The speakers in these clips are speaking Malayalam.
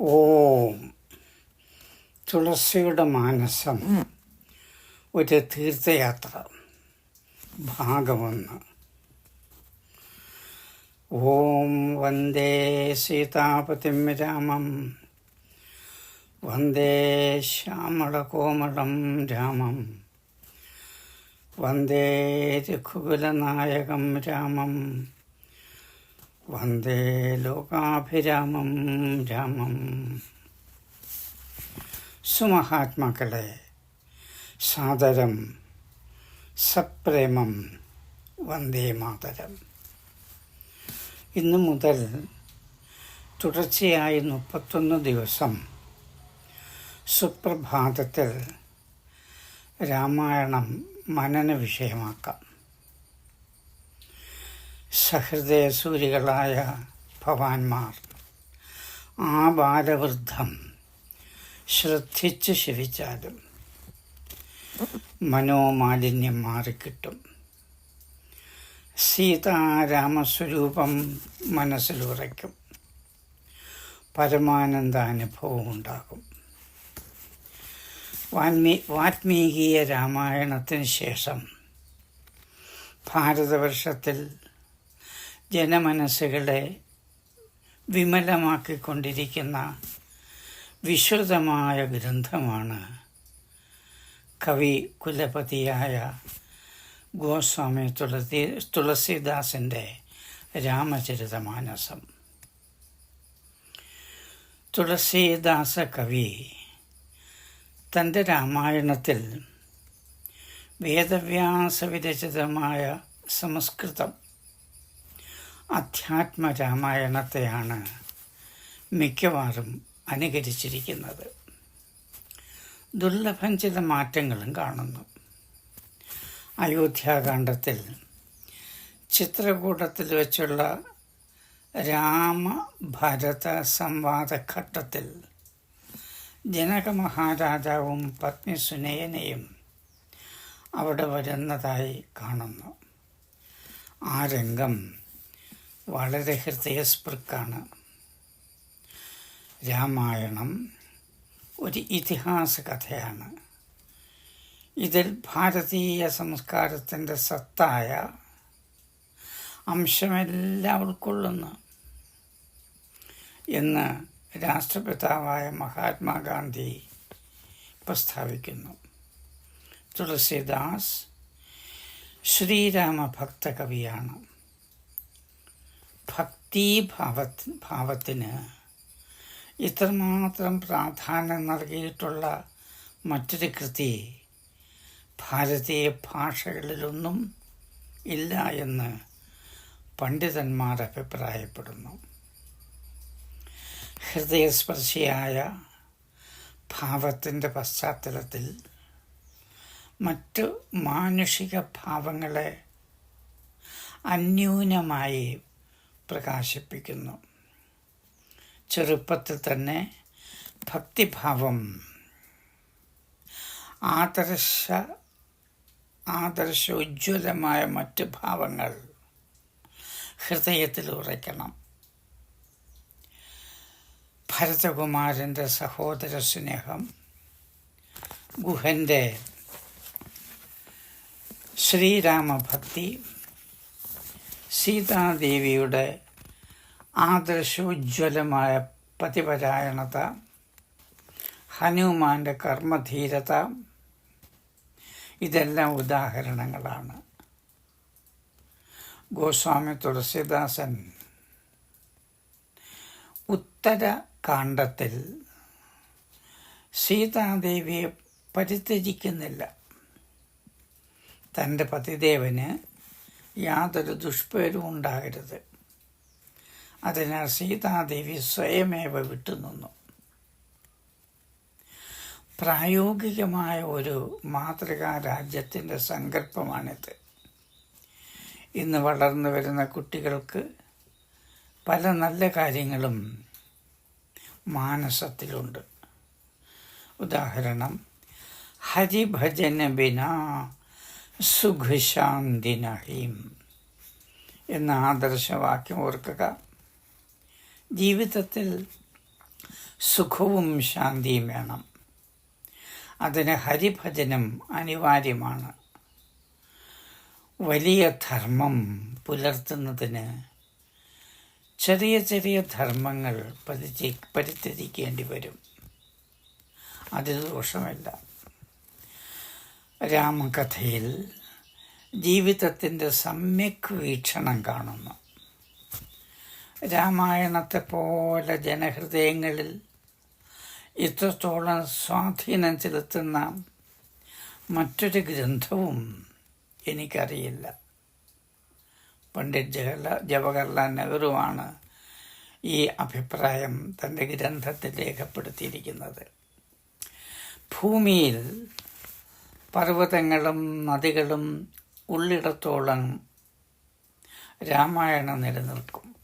ഓം. തുളസിയുടെ മാനസം. ഒരു തീർത്ഥയാത്ര. ഭാഗമൊന്ന്. ഓം വന്ദേ സീതാപതിം രാമം. വന്ദേ ശ്യാമളകോമളം രാമം. വന്ദേ രഘുകുലനായകം രാമം. വന്ദേ ലോകാഭിരാമം രാമം. സുമഹാത്മാക്കളെ സാദരം സപ്രേമം വന്ദേ മാതരം. ഇന്നു മുതൽ തുടർച്ചയായി മുപ്പത്തൊന്ന് ദിവസം സുപ്രഭാതത്തിൽ രാമായണം മനന വിഷയമാക്കാം. സഹൃദയസൂരികളായ ഭവാന്മാർ. ആ ബാലവൃദ്ധം ശ്രദ്ധിച്ച് ശിവിച്ചാലും മനോമാലിന്യം മാറിക്കിട്ടും. സീതാരാമസ്വരൂപം മനസ്സിലുറയ്ക്കും. പരമാനന്ദാനുഭവം ഉണ്ടാകും വാൽമീ വാത്മീകീയ രാമായണത്തിന് ശേഷം ഭാരതവർഷത്തിൽ ജനമനസ്സുകളെ വിമലമാക്കിക്കൊണ്ടിരിക്കുന്ന വിശ്രുതമായ ഗ്രന്ഥമാണ് കവി കുലപതിയായ ഗോസ്വാമി തുളസി തുളസിദാസിന്റെ രാമചരിതമാനസം. തുളസീദാസ കവി തന്റെ രാമായണത്തിൽ വേദവ്യാസ വിരചിതമായ സംസ്കൃതം അധ്യാത്മ രാമായണത്തെയാണ് മിക്കവാറും അനുകരിച്ചിരിക്കുന്നത്. ദുർലഭം ചില മാറ്റങ്ങളും കാണുന്നു. അയോധ്യാകാന്ഡത്തിൽ ചിത്രകൂടത്തിൽ വെച്ചുള്ള രാമഭരത സംവാദഘട്ടത്തിൽ ജനക മഹാരാജാവും പത്നി സുനയനയും അവിടെ വരുന്നതായി കാണുന്നു. ആ രംഗം വളരെ ഹൃദയസ്പൃക്കാണ്. രാമായണം ഒരു ഇതിഹാസ കഥയാണ്. ഇതിൽ ഭാരതീയ സംസ്കാരത്തിന്റെ സത്തായ അംശമെല്ലാം ഉൾക്കൊള്ളുന്നു എന്ന് രാഷ്ട്രപിതാവായ മഹാത്മാഗാന്ധി പ്രസ്താവിക്കുന്നു. തുളസിദാസ് ശ്രീരാമഭക്ത കവിയാണ് ഭക്തിഭാവ ഭാവത്തിന് ഇത്രമാത്രം പ്രാധാന്യം നൽകിയിട്ടുള്ള മറ്റൊരു കൃതി ഭാരതീയ ഭാഷകളിലൊന്നും ഇല്ല എന്ന് പണ്ഡിതന്മാർ അഭിപ്രായപ്പെടുന്നു. ഹൃദയസ്പർശിയായ ഭാവത്തിന്റെ പശ്ചാത്തലത്തിൽ മറ്റു മാനുഷിക ഭാവങ്ങളെ അന്യൂനമായി പ്രകാശിപ്പിക്കുന്നു. ചെറുപ്പത്തിൽ തന്നെ ഭക്തിഭാവം ആദർശ ആദർശ ഉജ്ജ്വലമായ മറ്റ് ഭാവങ്ങൾ ഹൃദയത്തിൽ ഉറയ്ക്കണം. ഭരതകുമാരന്റെ സഹോദര സ്നേഹം ഗുഹന്റെ ശ്രീരാമഭക്തി സീതാദേവിയുടെ ആദർശോജ്വലമായ പതിപരായണത ഹനുമാന്റെ കർമ്മധീരത ഇതെല്ലാം ഉദാഹരണങ്ങളാണ്. ഗോസ്വാമി തുളസിദാസൻ ഉത്തരകാണ്ഡത്തിൽ സീതാദേവിയെ പരിത്യജിക്കുന്നില്ല. തന്റെ പതിദേവന് യാതൊരു ദുഷ്പേരും ഉണ്ടാകരുത്. അതിനാൽ സീതാദേവി സ്വയമേവ വിട്ടുനിന്നു. പ്രായോഗികമായ ഒരു മാതൃകാ രാജ്യത്തിന്റെ സങ്കല്പമാണിത്. ഇന്ന് വളർന്നു വരുന്ന കുട്ടികൾക്ക് പല നല്ല കാര്യങ്ങളും മാനസത്തിലുണ്ട്. ഉദാഹരണം ഹരിഭജന ബിന സുഖശാന്തിനഹീം എന്ന ആദർശവാക്യം ഓർക്കുക. ജീവിതത്തിൽ സുഖവും ശാന്തിയും വേണം. അതിന് ഹരിഭജനം അനിവാര്യമാണ്. വലിയ ധർമ്മം പുലർത്തുന്നതിന് ചെറിയ ചെറിയ ധർമ്മങ്ങൾ പരിചരിക്കേണ്ടി വരും. അതിൽ ദോഷമില്ല. രാമകഥയിൽ ജീവിതത്തിന്റെ സമ്യക് വീക്ഷണം കാണുന്നു. രാമായണത്തെ പോലെ ജനഹൃദയങ്ങളിൽ ഇത്രത്തോളം സ്വാധീനം ചെലുത്തുന്ന മറ്റൊരു ഗ്രന്ഥവും എനിക്കറിയില്ല. പണ്ഡിറ്റ് ജവഹർലാൽ ജവഹർലാൽ നെഹ്റുവാണ് ഈ അഭിപ്രായം തന്റെ ഗ്രന്ഥത്തിൽ രേഖപ്പെടുത്തിയിരിക്കുന്നത്. ഭൂമിയിൽ പർവതങ്ങളും നദികളും ഉള്ളിടത്തോളം രാമായണം നിലനിൽക്കും.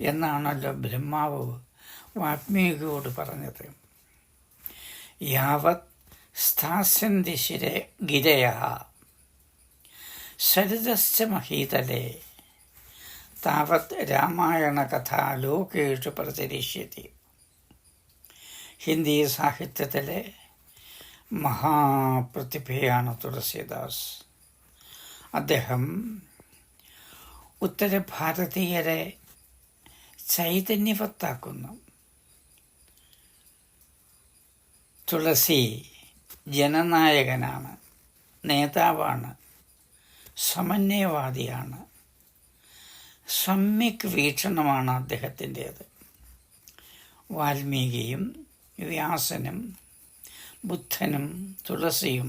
എന്നാണല്ലോ ബ്രഹ്മാവ് വാത്മീകിയോട് പറഞ്ഞത്. യാവത് സ്ഥാസ്യന്തി ശിര ഗിരയ സരിതശ്ച മഹീതലേ താവത് രാമായണ കഥ ലോകേഷു പ്രചരിഷ്യതി ഹിന്ദി സാഹിത്യത്തിലെ മഹാപ്രതിഭയാണ് തുളസീദാസ്. അദ്ദേഹം ഉത്തര ഭാരതീയരെ ചൈതന്യവത്താക്കുന്നു. തുളസി ജനനായകനാണ് നേതാവാണ് സമന്വയവാദിയാണ് സമ്യക് വീക്ഷണമാണ് അദ്ദേഹത്തിന്റേത്. വാൽമീകിയും വ്യാസനും ബുദ്ധനും തുളസിയും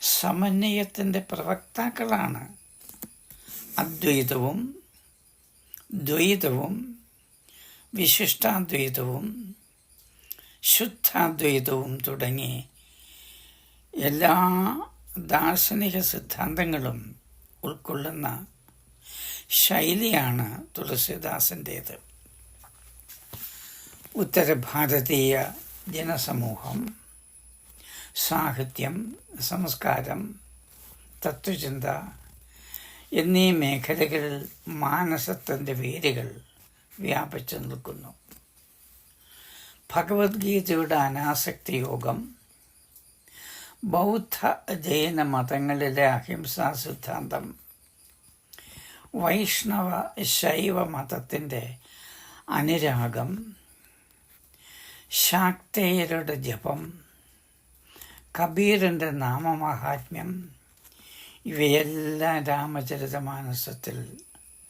സമന്വയത്തിന്റെ പ്രവക്താക്കളാണ്. അദ്വൈതവും ദ്വൈതവും വിശിഷ്ടാദ്വൈതവും ശുദ്ധാദ്വൈതവും തുടങ്ങി എല്ലാ ദാർശനിക സിദ്ധാന്തങ്ങളും ഉൾക്കൊള്ളുന്ന ശൈലിയാണ് തുളസിദാസിന്റേത് ഉത്തരഭാരതീയ ജനസമൂഹം സാഹിത്യം സംസ്കാരം തത്വചിന്ത എന്നീ മേഖലകളിൽ മാനസത്തിന്റെ വേരുകൾ വ്യാപിച്ചു നിൽക്കുന്നു. ഭഗവത്ഗീതയുടെ അനാസക്തി യോഗം ബൗദ്ധ ജൈന മതങ്ങളിലെ അഹിംസാ സിദ്ധാന്തം വൈഷ്ണവ ശൈവ മതത്തിന്റെ അനുരാഗം ശാക്തേയരുടെ ജപം. കബീറിന്റെ നാമമാഹാത്മ്യം. ഇവയെല്ലാം രാമചരിതമാനസത്തിൽ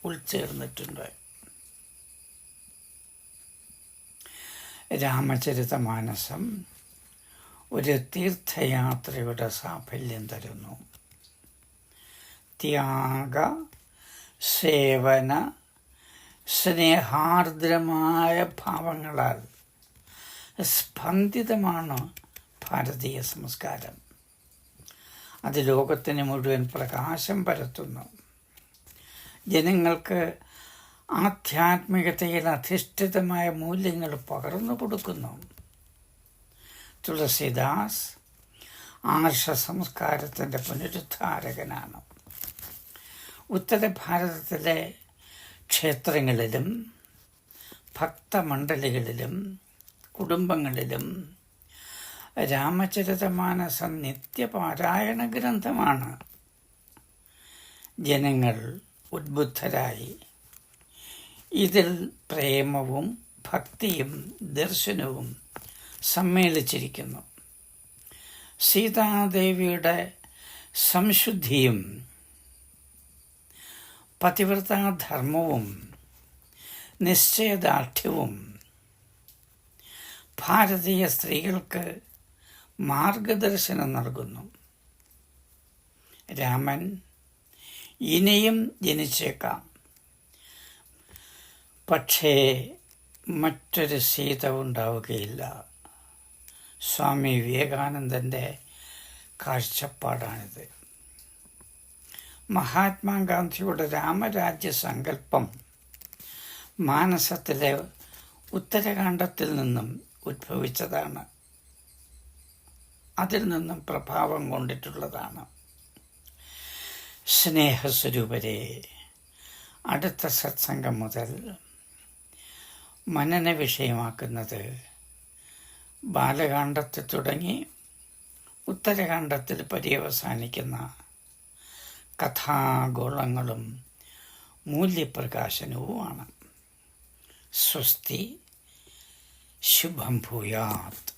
ഉൾച്ചേർന്നിട്ടുണ്ട്. രാമചരിതമാനസം ഒരു തീർത്ഥയാത്രയുടെ സാഫല്യം തരുന്നു. ത്യാഗ സേവന സ്നേഹാർദ്രമായ ഭാവങ്ങളാൽ സ്പന്ദിതമാണ് ഭാരതീയ സംസ്കാരം. അത് ലോകത്തിന് മുഴുവൻ പ്രകാശം പരത്തുന്നു. ജനങ്ങൾക്ക് ആധ്യാത്മികതയിൽ അധിഷ്ഠിതമായ മൂല്യങ്ങൾ പകർന്നു കൊടുക്കുന്നു. തുളസിദാസ് ആർഷ സംസ്കാരത്തിന്റെ പുനരുദ്ധാരകനാണ്. ഉത്തര ഭാരതത്തിലെ ക്ഷേത്രങ്ങളിലും ഭക്തമണ്ഡലികളിലും കുടുംബങ്ങളിലും രാമചരിതമാനസം നിത്യപാരായണ ഗ്രന്ഥമാണ്. ജനങ്ങൾ ഉദ്ബുദ്ധരായി. ഇതിൽ പ്രേമവും ഭക്തിയും ദർശനവും സമ്മേളിച്ചിരിക്കുന്നു. സീതാദേവിയുടെ സംശുദ്ധിയും പതിവ്രതാധർമ്മവും നിശ്ചയദാർഢ്യവും ഭാരതീയ സ്ത്രീകൾക്ക് മാർഗദർശനം നൽകുന്നു. രാമൻ ഇനിയും ജനിച്ചേക്കാം. പക്ഷേ മറ്റൊരു സീത ഉണ്ടാവുകയില്ല. സ്വാമി വിവേകാനന്ദന്റെ കാഴ്ചപ്പാടാണിത്. മഹാത്മാഗാന്ധിയുടെ രാമരാജ്യ സങ്കല്പം മാനസത്തിലെ ഉത്തരകാണ്ഡത്തിൽ നിന്നും ഉദ്ഭവിച്ചതാണ് അതിൽ നിന്നും പ്രഭാവം കൊണ്ടിട്ടുള്ളതാണ്. സ്നേഹസ്വരൂപരെ അടുത്ത സത്സംഗം മുതൽ മനന വിഷയമാക്കുന്നത് ബാലകാണ്ഡത്തിൽ തുടങ്ങി ഉത്തരകാണ്ഡത്തിൽ പര്യവസാനിക്കുന്ന കഥാഗോളങ്ങളും മൂല്യപ്രകാശനവുമാണ്. സ്വസ്തി శుభం భూయాత్.